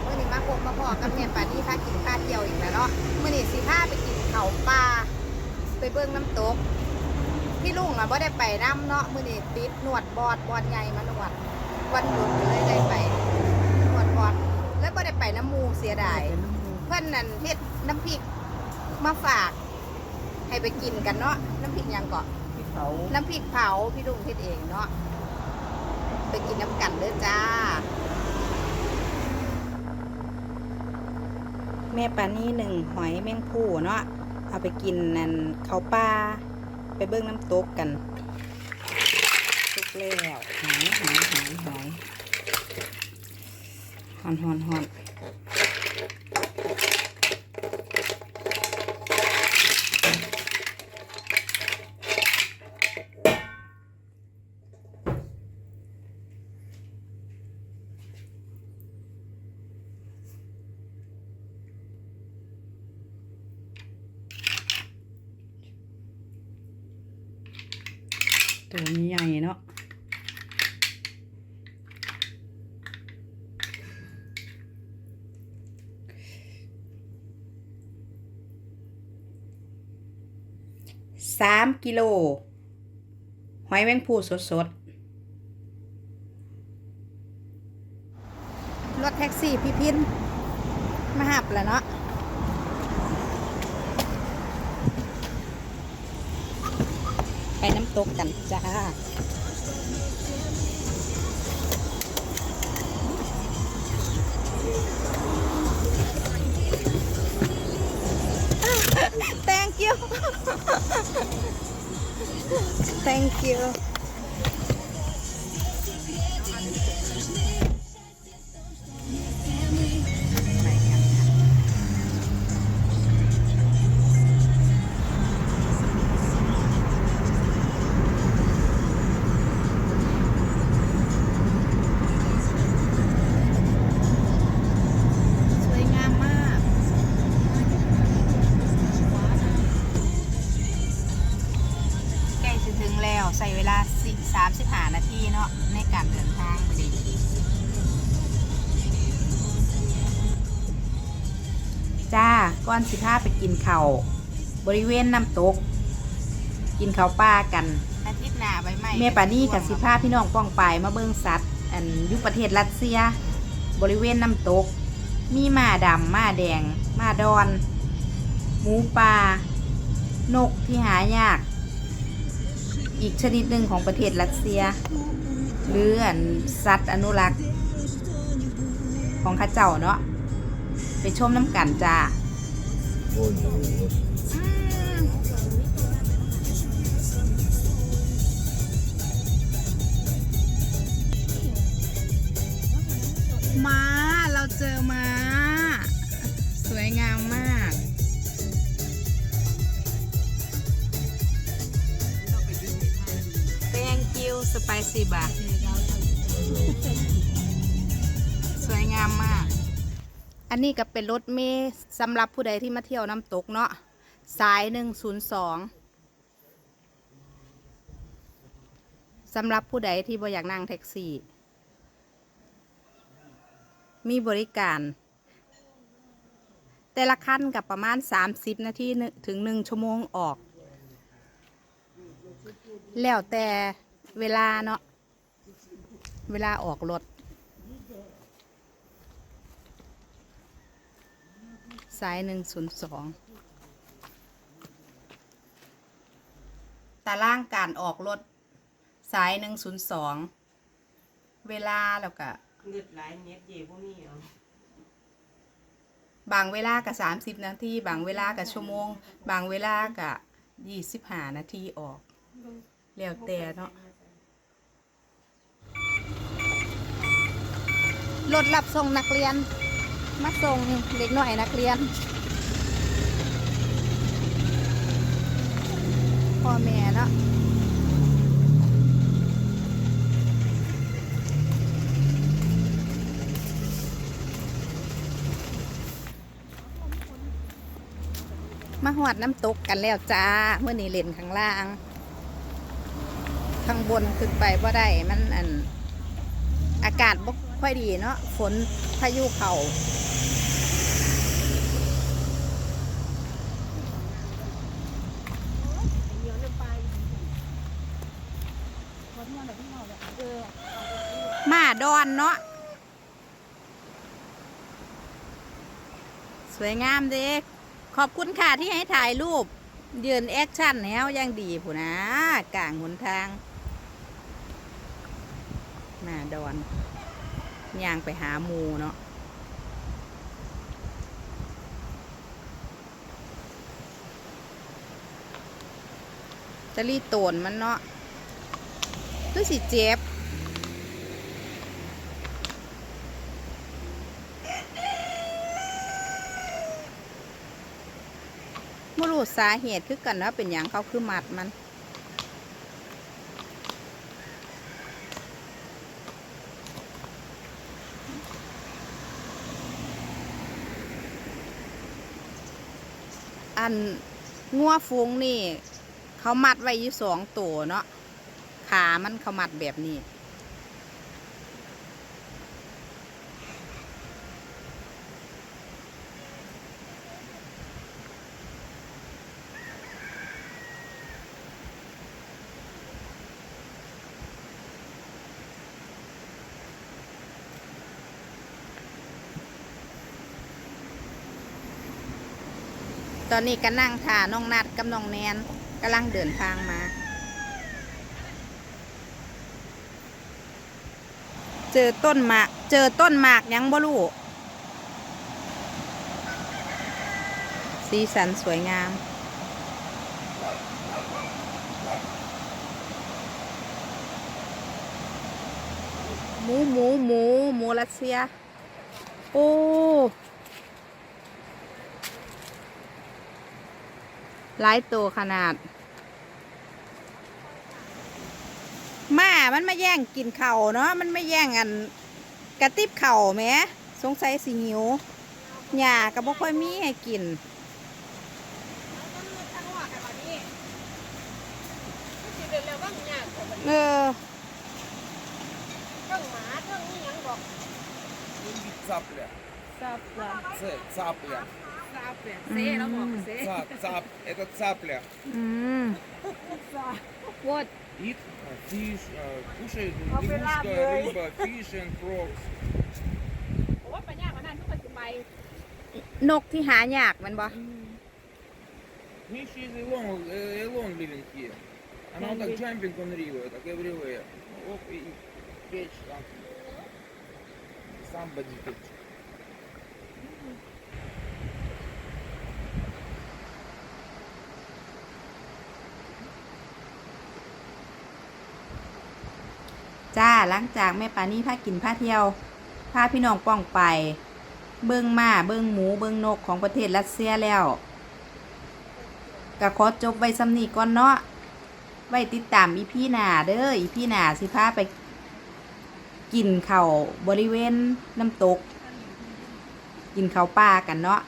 เมื่อนี้มาพบมาพอกับแม่ป่านี้พากินข้าวเที่ยวอีกแล้วเนาะเมื่อนี้สิพาไปกินเขาวปลาไปเบิ่งน้ำตก พี่ลุงอะบ่ได้ไปน้ำเนาะมื่อนี้ติดหนวดบอดบอดใหญ่มาหนวด วันหยุดเลยได้ไปหนวดบอดแล้วบ่ได้ไปน้ำหมูเสียดายเพื่อนนั่นเฮ็ดน้ำพริกมาฝาก ให้ไปกินกันเนาะน้ำพริกหยังก่อนที่เขาน้ำพริกเผาพี่ลุงเฮ็ดเองเนาะไปกินน้ำกันเด้อจ้า แม่ปานี่หนึ่งหอยแมงผู้เนาะเอาไปกินนั่นเขาปลาไปเบิ้งน้ำตกกันตุกแล้วหอยหอยหอยหอยหอนหอนหอน ตัวนี้ใหญ่เนาะสามกิโล หอยแมงภูสดสดรถแท็กซี่พี่พินมาหับแล้วเนาะ ไปน้ำ ตกกันจ้า Thank you Thank you แล้วใส่เวลาสามสิบห้านาทีเนาะในการเดินทางไปดีจ้าก้อนสิพาไปกินเขาวบริเวณน้ำตก กินเขาวป้ากันอาทิตย์หน้าใบไม้แม่ปานี่กับสิพาพี่น้องป้องไปายมาเบิ่งสัตว์อันอยุประเทศรัสเซีย บริเวณน้ำตก มีหมาดำหมาแดงหมาดอน หมูป่านกที่หายาก อีกชนิดหนึ่งของประเทศรัสเซีย หรืออันสัตว์อนุรักษ์ ของข้าเจ้าเนาะไปชมน้ำกันจ้าม้าเราเจอม้า สวยงามมาก Thank you spicy bar สวยงามมาก อันนี้ก็เป็นรถเมล์สำหรับผู้ใดที่มาเที่ยวน้ำตกเนาะ สายหนึ่งศูนย์สองสำหรับผู้ใดที่บ่อยากนั่งแท็กซี่ มีบริการ แต่ละขั้นกับประมาณ 30 นาทีถึง 1 ชั่วโมงออก แล้วแต่ เวลาเนาะเวลาออกรถสาย102ตารางการออกรถสาย102เวลาแล้วก็เงืดหลายเน็ตเย่พวกนี้เอาบางเวลากับสามสิบนาทีบางเวลากับชั่วโมง บางเวลากับยี่สิบห้านาทีออก แล้วแต่เนาะ รถรับส่งนักเรียน มาส่งเด็กหน่อยนักเรียน พ่อแม่เนาะมาหอดน้ำตกกันแล้วจ้าเมื่อนี้เล่นข้างล่าง ข้างบนขึ้นไปว่าได้มันอันอากาศบก ค่อยดีเนาะฝนพายุเข่ามาดอนเนาะสวยงามเด็ก ขอบคุณค่ะที่ให้ถ่ายรูป ยืนแอคชั่นแล้วยังดีผู้นะกลางหนทางหน้าดอน ย่างไปหาหมูเนาะจะรีโตนมันเนาะคือสิเจ็บไม่รู้สาเหตุคือกันว่าเป็นอย่างเขาคือหมัดมัน อันงัวฟูงนี่ เขามัดไว้อยู่สองตัวเนาะขามันเขามัดแบบนี้ ตอนนี้ก็นั่งท่าน้องนัดกับน้องแนนกำลังเดินทางมา เจอต้นหมาก เจอต้นหมากยังบ่รู้สีสันสวยงาม หมูหมูหมูหมูรัสเซีย โอ้ หลายตัวขนาดมามันมาแย่งกินเข่าเนาะมันไม่แย่งอันกระติบเข่าไหมสงสัยสิหิวหญ้ากระบอกค่อยมีให้กินเออเครื่งหมาเครื่นี้ยังบอกซับเลยซับเลยซับเลย Цап, цап. Это цапля. อืม what И а, фиш, а, кушает лягушка, рыба, fish and frogs. นกที่หายากแมันบ่ Fish is alone, uh, alone living here. Она вот так jumping on river, так everywhere. Оп, и catch something. Somebody catch. จ้าหลังจากแม่ปานี่พากินพาเที่ยวพาพี่น้องป้องไป เบิ้งมาเบิ้งหมูเบิ้งนกของประเทศรัสเซียแล้วก็ขอจบไว้สำนีก่อนเนาะไว้ติดตามอีพี่หนาเด้ออีพี่หนาสิพาไป กินเขาบริเวณน้ำตก กินเขาป่ากันเนาะ